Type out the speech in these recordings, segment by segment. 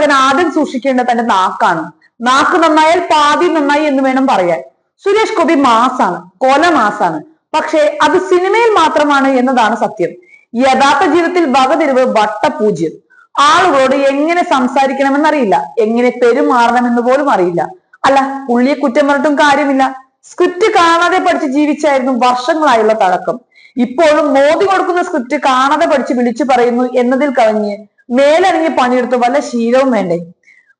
അവതാരകൻ ആദ്യം സൂക്ഷിക്കേണ്ടത് തന്റെ നാക്കാണ്. നാക്ക് നന്നായാൽ പാതി നന്നായി എന്ന് വേണം പറയാൻ. സുരേഷ് ഗോപി മാസാണ് കൊല മാസാണ്. പക്ഷേ അത് സിനിമയിൽ മാത്രമാണ് എന്നതാണ് സത്യം. യഥാർത്ഥ ജീവിതത്തിൽ വകതിരിവ് വട്ടപൂജ്യം. ആളുകളോട് എങ്ങനെ സംസാരിക്കണമെന്നറിയില്ല. എങ്ങനെ പെരുമാറണമെന്ന് പോലും അറിയില്ല. അല്ല പുള്ളിയെ കുറ്റം പറഞ്ഞിട്ടും കാര്യമില്ല. സ്ക്രിപ്റ്റ് കാണാതെ പഠിച്ച് ജീവിച്ചായിരുന്നു വർഷങ്ങളായുള്ള തഴക്കം ഇപ്പോഴും മോദി കൊടുക്കുന്ന സ്ക്രിപ്റ്റ് കാണാതെ പഠിച്ച് വിളിച്ചു പറയുന്നു എന്നതിൽ കവിഞ്ഞ് മേലണിഞ്ഞ് പണിയെടുത്ത് വല്ല ശീലവും വേണ്ടേ?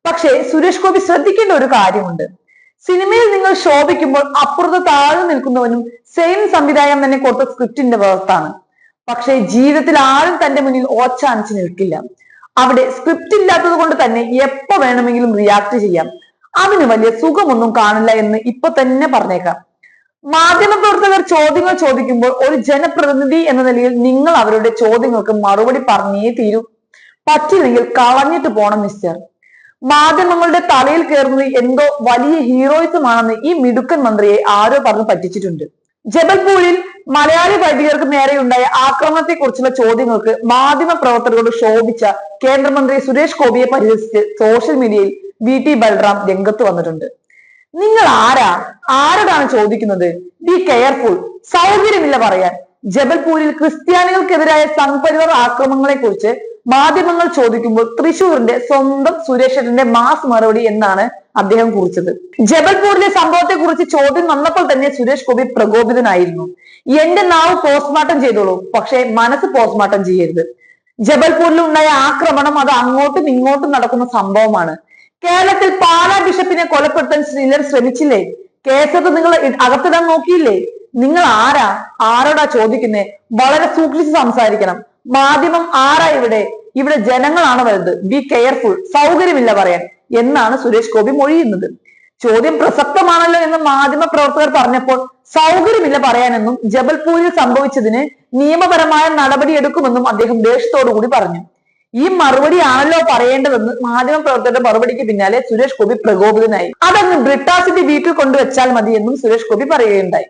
പക്ഷേ സുരേഷ് ഗോപി ശ്രദ്ധിക്കേണ്ട ഒരു കാര്യമുണ്ട്. സിനിമയിൽ നിങ്ങൾ ശോഭിക്കുമ്പോൾ അപ്പുറത്ത് താഴെ നിൽക്കുന്നവനും സെയിം സംവിധായകൻ തന്നെ കൊടുത്ത സ്ക്രിപ്റ്റിന്റെ പുറത്താണ്. പക്ഷേ ജീവിതത്തിൽ ആരും തന്റെ മുന്നിൽ ഓച്ചാനിച്ച് നിൽക്കില്ല. അവിടെ സ്ക്രിപ്റ്റ് ഇല്ലാത്തത് കൊണ്ട് തന്നെ എപ്പോ വേണമെങ്കിലും റിയാക്ട് ചെയ്യാം. അതിന് വലിയ സുഖമൊന്നും കാണില്ല എന്ന് ഇപ്പൊ തന്നെ പറഞ്ഞേക്കാം. മാധ്യമപ്രവർത്തകർ ചോദ്യങ്ങൾ ചോദിക്കുമ്പോൾ ഒരു ജനപ്രതിനിധി എന്ന നിലയിൽ നിങ്ങൾ അവരുടെ ചോദ്യങ്ങൾക്ക് മറുപടി പറഞ്ഞേ തീരൂ. പറ്റില്ലെങ്കിൽ കളഞ്ഞിട്ട് പോണം മിസ്റ്റർ മാധ്യമങ്ങളുടെ തലയിൽ കയറുന്നത് എന്തോ വലിയ ഹീറോയിസം ആണെന്ന് ഈ മിടുക്കൻ മന്ത്രിയെ ആരോ പറഞ്ഞ് പറ്റിച്ചിട്ടുണ്ട്. ജബൽപൂരിൽ മലയാളി വൈദികർക്ക് നേരെയുണ്ടായ ആക്രമണത്തെ കുറിച്ചുള്ള ചോദ്യങ്ങൾക്ക് മാധ്യമ പ്രവർത്തകരോട് ശോഭിച്ച കേന്ദ്രമന്ത്രി സുരേഷ് ഗോപിയെ പരിഹസിച്ച് സോഷ്യൽ മീഡിയയിൽ വി ടി ബൽറാം രംഗത്ത് വന്നിട്ടുണ്ട്. നിങ്ങൾ ആരാ? ആരോടാണ് ചോദിക്കുന്നത്? ബി കെയർഫുൾ സൗകര്യമില്ല പറയാൻ. ജബൽപൂരിൽ ക്രിസ്ത്യാനികൾക്കെതിരായ സംഘപരിവാർ ആക്രമണങ്ങളെ കുറിച്ച് മാധ്യമങ്ങൾ ചോദിക്കുമ്പോൾ തൃശൂരിന്റെ സ്വന്തം സുരേഷന്റെ മാസ് മറുപടി എന്നാണ് അദ്ദേഹം കുറിച്ചത്. ജബൽപൂരിലെ സംഭവത്തെ കുറിച്ച് ചോദ്യം വന്നപ്പോൾ തന്നെ സുരേഷ് ഗോപി പ്രകോപിതനായിരുന്നു. എന്റെ നാവ് പോസ്റ്റ്മോർട്ടം ചെയ്തോളൂ പക്ഷേ മനസ്സ് പോസ്റ്റ്മോർട്ടം ചെയ്യരുത്. ജബൽപൂരിൽ ഉണ്ടായ ആക്രമണം അത് അങ്ങോട്ടും ഇങ്ങോട്ടും നടക്കുന്ന സംഭവമാണ്. കേരളത്തിൽ പാലാ ബിഷപ്പിനെ കൊലപ്പെടുത്താൻ ചിലർ ശ്രമിച്ചില്ലേ? കേസൊക്കെ നിങ്ങൾ അകത്തിടാൻ നോക്കിയില്ലേ? നിങ്ങൾ ആരാ? ആരോടാ ചോദിക്കുന്നേ? വളരെ സൂക്ഷിച്ച് സംസാരിക്കണം. മാധ്യമം ആരാ ഇവിടെ? ഇവിടെ ജനങ്ങളാണ് വരുന്നത്. ബി കെയർഫുൾ സൗകര്യമില്ല പറയാൻ. എന്നാണ് സുരേഷ് ഗോപി മൊഴിയുന്നത്. ചോദ്യം പ്രസക്തമാണല്ലോ എന്ന് മാധ്യമ പ്രവർത്തകർ പറഞ്ഞപ്പോൾ സൗകര്യമില്ല പറയാനെന്നും ജബൽപൂരിൽ സംഭവിച്ചതിന് നിയമപരമായ നടപടി എടുക്കുമെന്നും അദ്ദേഹം ദേഷ്യത്തോടു കൂടി പറഞ്ഞു. ഈ മറുപടി ആണല്ലോ പറയേണ്ടതെന്ന് മാധ്യമ പ്രവർത്തകരുടെ മറുപടിക്ക് പിന്നാലെ സുരേഷ് ഗോപി പ്രകോപിതനായി. അതങ്ങ് ബ്രിട്ടാസിന്റെ വീട്ടിൽ കൊണ്ടുവച്ചാൽ മതി എന്നും സുരേഷ് ഗോപി പറയുകയുണ്ടായി.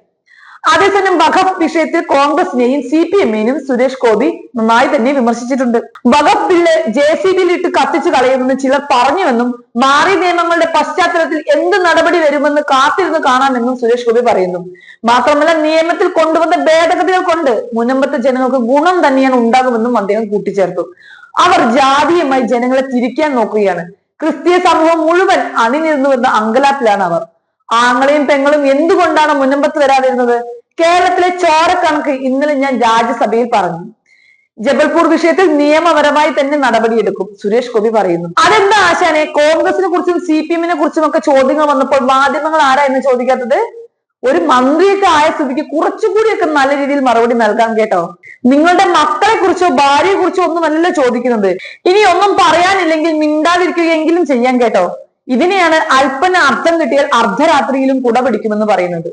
അതേസമയം വഖഫ് വിഷയത്തിൽ കോൺഗ്രസിനെയും സി പി എമ്മിനെയും സുരേഷ് ഗോപി നന്നായി തന്നെ വിമർശിച്ചിട്ടുണ്ട്. വഖഫ് ബില്ല് ജെ സി ബിയിൽ ഇട്ട് കത്തിച്ചു കളയുമെന്ന് ചിലർ പറഞ്ഞുവെന്നും മാറി നിയമങ്ങളുടെ പശ്ചാത്തലത്തിൽ എന്ത് നടപടി വരുമെന്ന് കാത്തിരുന്ന് കാണാമെന്നും സുരേഷ് ഗോപി പറയുന്നു. മാത്രമല്ല നിയമത്തിൽ കൊണ്ടുവന്ന ഭേദഗതികൾ കൊണ്ട് മുനമ്പത്തെ ജനങ്ങൾക്ക് ഗുണം തന്നെയാണ് ഉണ്ടാകുമെന്നും അദ്ദേഹം കൂട്ടിച്ചേർത്തു. അവർ ജാതീയമായി ജനങ്ങളെ തിരിക്കാൻ നോക്കുകയാണ്. ക്രിസ്തീയ സമൂഹം മുഴുവൻ അണിനിരുന്നുവെന്ന അങ്കലാപ്പിലാണ് അവർ. ആങ്ങളെയും പെങ്ങളും എന്തുകൊണ്ടാണ് മുനമ്പത്ത് വരാതിരുന്നത്? കേരളത്തിലെ ചോരക്കണക്ക് ഇന്നലെ ഞാൻ രാജ്യസഭയിൽ പറഞ്ഞു. ജബൽപൂർ വിഷയത്തിൽ നിയമപരമായി തന്നെ നടപടിയെടുക്കും സുരേഷ് ഗോപി പറയുന്നു. അതെന്താ ആശാനെ? കോൺഗ്രസിനെ കുറിച്ചും സി പി എമ്മിനെ കുറിച്ചും ഒക്കെ ചോദ്യങ്ങൾ വന്നപ്പോൾ മാധ്യമങ്ങൾ ആരാ എന്ന് ചോദിക്കാത്തത്? ഒരു മന്ത്രിയൊക്കെ ആയ സ്ഥിതിക്ക് കുറച്ചുകൂടിയൊക്കെ നല്ല രീതിയിൽ മറുപടി നൽകാം കേട്ടോ. നിങ്ങളുടെ മക്കളെ കുറിച്ചോ ഭാര്യയെ കുറിച്ചോ ഒന്നുമല്ലല്ലോ ചോദിക്കുന്നത്. ഇനി ഒന്നും പറയാനില്ലെങ്കിൽ മിണ്ടാതിരിക്കുകയെങ്കിലും ചെയ്യാൻ കേട്ടോ. ഇതിനെയാണ് അല്പന അർത്ഥം കിട്ടിയാൽ അർദ്ധരാത്രിയിലും കുട പിടിക്കുമെന്ന് പറയുന്നത്.